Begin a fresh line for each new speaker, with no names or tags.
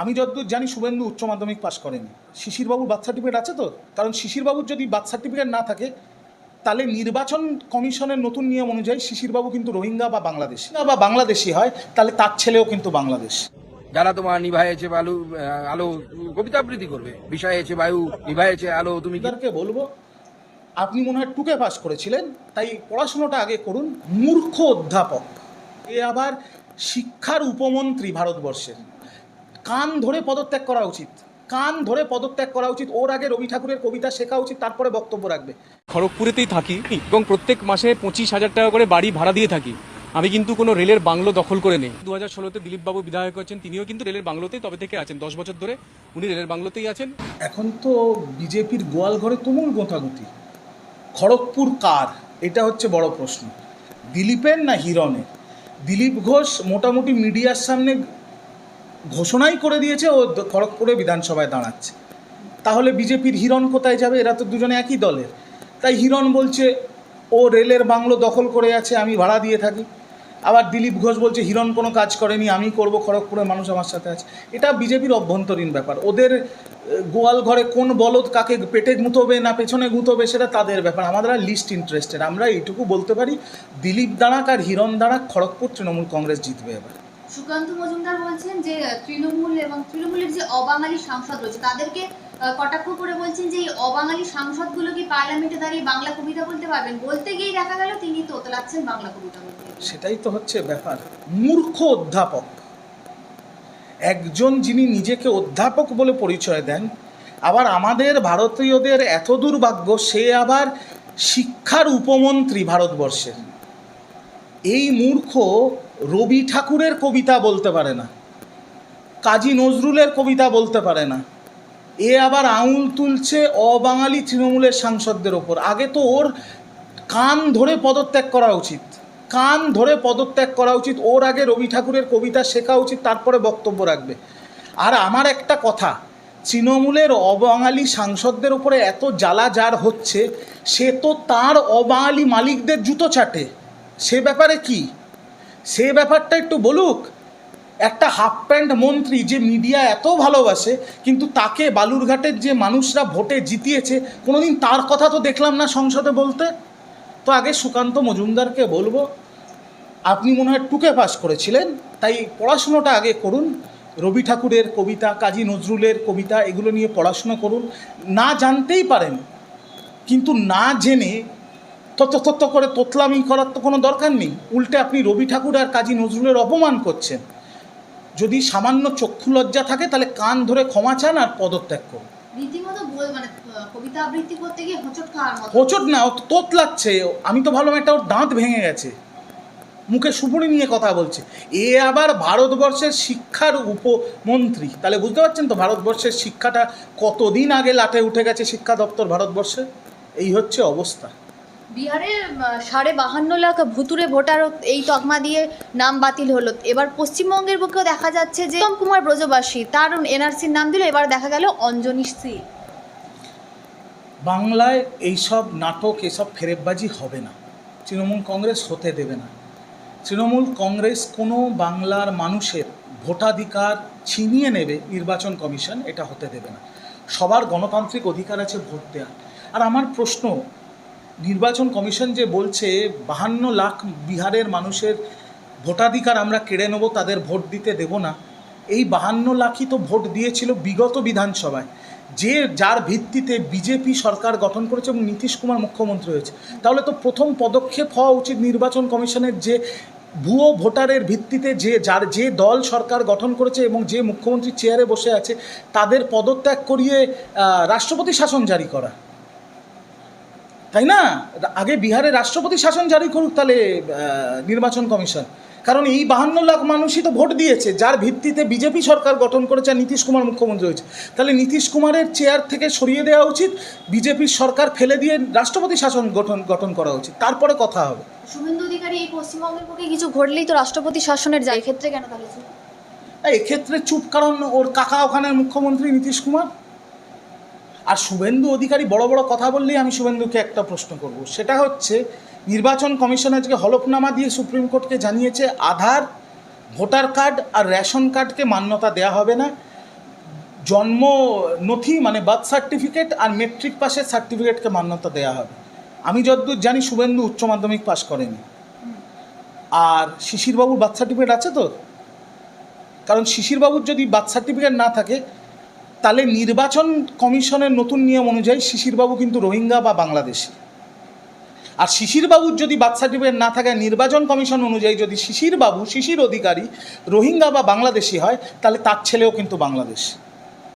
আমি যতদূর জানি শুভেন্দু উচ্চ মাধ্যমিক পাশ করেনি। শিশিরবাবুর বার্থ সার্টিফিকেট আছে তো? কারণ শিশিরবাবুর যদি বার্থ সার্টিফিকেট না থাকে তাহলে নির্বাচন কমিশনের নতুন নিয়ম অনুযায়ী শিশিরবাবু কিন্তু রোহিঙ্গা বা বাংলাদেশি। বা বাংলাদেশি হয় তাহলে তার ছেলেও কিন্তু বাংলাদেশ।
যারা তোমার নিভাইছে বালু আলো কবিতা আবৃত্তি করবে বিষয়েছে বায়ু নিভাইছে আলো তুমি
তাদেরকে বলব আপনি মনে হয় টুকে পাস করেছিলেন তাই পড়াশোনাটা আগে করুন। মূর্খ অধ্যাপক এ আবার শিক্ষার উপমন্ত্রী ভারতবর্ষের। কান ধরে পদত্যাগ করা উচিত। কান ধরে পদত্যাগ করা উচিত। ওর আগে রবি ঠাকুরের কবিতা শেখা উচিত তারপরে বক্তব্য রাখবে।
খড়গপুরেতেই থাকি এবং প্রত্যেক মাসে পঁচিশ হাজার টাকা করে বাড়ি ভাড়া দিয়ে থাকি। আমি কিন্তু কোনো রেলের বাংলো দখল করে নেই। দু হাজার ষোলোতে দিলীপবাবু বিধায়ক হচ্ছেন তিনিও কিন্তু রেলের বাংলোতেই তবে থেকে আছেন। দশ বছর ধরে উনি রেলের বাংলোতেই আছেন।
এখন তো বিজেপির গোয়াল ঘরে তুমুল গোঁথাগুতি খড়গপুর কার? এটা হচ্ছে বড় প্রশ্ন। দিলীপের না হিরণের? দিলীপ ঘোষ মোটামুটি মিডিয়ার সামনে ঘোষণাই করে দিয়েছে, ও খড়গপুরে বিধানসভায় দাঁড়াচ্ছে। তাহলে বিজেপির হিরণ কোথায় যাবে? এরা তো দুজনে একই দলের। তাই হিরণ বলছে, ও রেলের বাংলো দখল করে আছে, আমি ভাড়া দিয়ে থাকি। আবার দিলীপ ঘোষ বলছে, হিরণ কোনো কাজ করেনি, আমি করব খড়গপুরের মানুষ আমার সাথে আছে। এটা বিজেপির অভ্যন্তরীণ ব্যাপার। ওদের গোয়াল ঘরে কোন বলদ কাকে পেটে গুঁতোবে না পেছনে গুঁতোবে সেটা তাদের ব্যাপার। আমরা লিস্ট ইন্টারেস্টেড আমরা এইটুকু বলতে পারি, দিলীপ দাঁড়াক আর হিরণ দাঁড়াক, খড়গপুর তৃণমূল কংগ্রেস জিতবে এবার।
সুকান্ত মজুমদার বলছেন যে তৃণমূল এবং তৃণমূলের যে অবাঙালি সাংসদ রয়েছে, তাদেরকে কটাক্ষ করে বলছেন যে, এই অবাঙালি সাংসদগুলো কি পার্লামেন্টে দাঁড়িয়ে বাংলা কবিতা বলতে পারবেন? বলতে গিয়েই দেখা গেল তিনি তোতলাচ্ছেন বাংলা কবিতা বলতে।
সেটাই তো হচ্ছে ব্যাপার। মূর্খ অধ্যাপক। একজন যিনি নিজেকে অধ্যাপক বলে পরিচয় দেন, আবার আমাদের ভারতীয়দের এত দুর্ভাগ্য সে আবার শিক্ষার উপমন্ত্রী ভারতবর্ষের। এই মূর্খ রবি ঠাকুরের কবিতা বলতে পারে না, কাজী নজরুলের কবিতা বলতে পারে না। এ আবার আঙুল তুলছে অবাঙালি তৃণমূলের সাংসদদের ওপর। আগে তো ওর কান ধরে পদত্যাগ করা উচিত, কান ধরে পদত্যাগ করা উচিত। ওর আগে রবি ঠাকুরের কবিতা শেখা উচিত, তারপরে বক্তব্য রাখবে। আর আমার একটা কথা, তৃণমূলের অবাঙালি সাংসদদের উপরে এত জ্বালা যার হচ্ছে, সে তো তার অবাঙালি মালিকদের জুতো চাটে সে ব্যাপারে কি? সে ব্যাপারটা একটু বলুক। একটা হাফ প্যান্ট মন্ত্রী যে মিডিয়া এত ভালোবাসে, কিন্তু তাকে বালুরঘাটের যে মানুষরা ভোটে জিতিয়েছে, কোনোদিন তার কথা তো দেখলাম না সংসদে বলতে। তো আগে সুকান্ত মজুমদারকে বলব, আপনি মনে হয় টুকে পাস করেছিলেন, তাই পড়াশুনোটা আগে করুন। রবি ঠাকুরের কবিতা, কাজী নজরুলের কবিতা, এগুলো নিয়ে পড়াশুনো করুন। না জানতেই পারেন, কিন্তু না জেনে তত করে তোতলামি করার তো কোনো দরকার নেই। উল্টে আপনি রবি ঠাকুর আর কাজী নজরুলের অপমান করছেন। যদি সামান্য চক্ষু লজ্জা থাকে তাহলে কান ধরে ক্ষমা চান আর পদত্যাগ করুন।
মানে হোঁচট
না ও তো তোতলাচ্ছে। আমি তো ভাবলাম একটা ওর দাঁত ভেঙে গেছে। মুখে সুপুরি নিয়ে কথা বলছে। এ আবার ভারতবর্ষের শিক্ষার উপমন্ত্রী। তাহলে বুঝতে পারছেন তো ভারতবর্ষের শিক্ষাটা কতদিন আগে লাটে উঠে গেছে শিক্ষা দপ্তর ভারতবর্ষে? এই হচ্ছে অবস্থা।
বিহারে সাড়ে বাহান্ন লাখ ভুতুরে ভোটার এই তকমা দিয়ে নাম বাতিল হলো। এবার পশ্চিমবঙ্গের বুকেও দেখা যাচ্ছে যে কুমার ব্রজবাসী, তার এনআরসির নাম দিল, এবার দেখা গেল অঞ্জনী সি
বাংলায় এইসব নাটক এসব ফেরেববাজি হবে না। তৃণমূল কংগ্রেস হতে দেবে না। তৃণমূল কংগ্রেস কোনো বাংলার মানুষের ভোটাধিকার ছিনিয়ে নেবে নির্বাচন কমিশন, এটা হতে দেবে না। সবার গণতান্ত্রিক অধিকার আছে ভোট দেওয়ার আর আমার প্রশ্ন নির্বাচন কমিশন যে বলছে, বাহান্ন লাখ বিহারের মানুষের ভোটাধিকার আমরা কেড়ে নেব, তাদের ভোট দিতে দেব না। এই বাহান্ন লাখই তো ভোট দিয়েছিল বিগত বিধানসভায়। যে যার ভিত্তিতে বিজেপি সরকার গঠন করেছে এবং নীতিশ কুমার মুখ্যমন্ত্রী হয়েছে। তাহলে তো প্রথম পদক্ষেপ হওয়া উচিত নির্বাচন কমিশনের যে ভুয়ো ভোটারের ভিত্তিতে যে যার যে দল সরকার গঠন করেছে এবং যে মুখ্যমন্ত্রী চেয়ারে বসে আছে, তাদের পদত্যাগ করিয়ে রাষ্ট্রপতি শাসন জারি করা। তাই না? আগে বিহারে রাষ্ট্রপতি শাসন জারি করুক তাহলে নির্বাচন কমিশন। কারণ এই বাহান্ন লাখ মানুষই তো ভোট দিয়েছে যার ভিত্তিতে বিজেপি সরকার গঠন করেছে আর নীতিশ কুমার মুখ্যমন্ত্রী হয়েছে। তাহলে নীতিশ কুমারের চেয়ার থেকে সরিয়ে দেওয়া উচিত বিজেপির সরকার ফেলে দিয়ে রাষ্ট্রপতি শাসন গঠন গঠন করা উচিত। তারপরে কথা হবে।
শুভেন্দু অধিকারী এই পশ্চিমবঙ্গের পক্ষে কিছু ঘটলেই তো রাষ্ট্রপতি শাসনের যায়। ক্ষেত্রে কেন তাহলে?
এক্ষেত্রে চুপ কারণ ওর কাকা ওখানের মুখ্যমন্ত্রী নীতিশ কুমার। আর শুভেন্দু অধিকারী বড় বড় কথা বললেই আমি শুভেন্দুকে একটা প্রশ্ন করব। সেটা হচ্ছে, নির্বাচন কমিশন আজকে হলফনামা দিয়ে সুপ্রিম কোর্টকে জানিয়েছে, আধার, ভোটার কার্ড আর রেশন কার্ডকে মান্যতা দেওয়া হবে না। জন্ম নথি মানে বার্থ সার্টিফিকেট আর মেট্রিক পাসের সার্টিফিকেটকে মান্যতা দেওয়া হবে। আমি যতদূর জানি, শুভেন্দু উচ্চ মাধ্যমিক পাস করেনি। আর শিশিরবাবুর বার্থ সার্টিফিকেট আছে তো? কারণ শিশিরবাবুর যদি বার্থ সার্টিফিকেট না থাকে তাহলে নির্বাচন কমিশনের নতুন নিয়ম অনুযায়ী শিশিরবাবু কিন্তু রোহিঙ্গা বা বাংলাদেশি। আর শিশিরবাবুর যদি বার্থ সার্টিফিকেট না থাকে, নির্বাচন কমিশন অনুযায়ী যদি শিশিরবাবু, শিশির অধিকারী রোহিঙ্গা বা বাংলাদেশি হয়, তাহলে তার ছেলেও কিন্তু বাংলাদেশ।